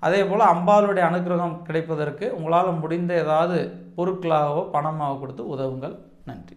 அதே போல் அம்பாளுடைய அனுகிரகம் கிடைப்பதற்கு உங்களால் முடிந்த ஏதாவது பொருட்களாகவோ பணமாகவோ கொடுத்து உதவுங்கள். நன்றி.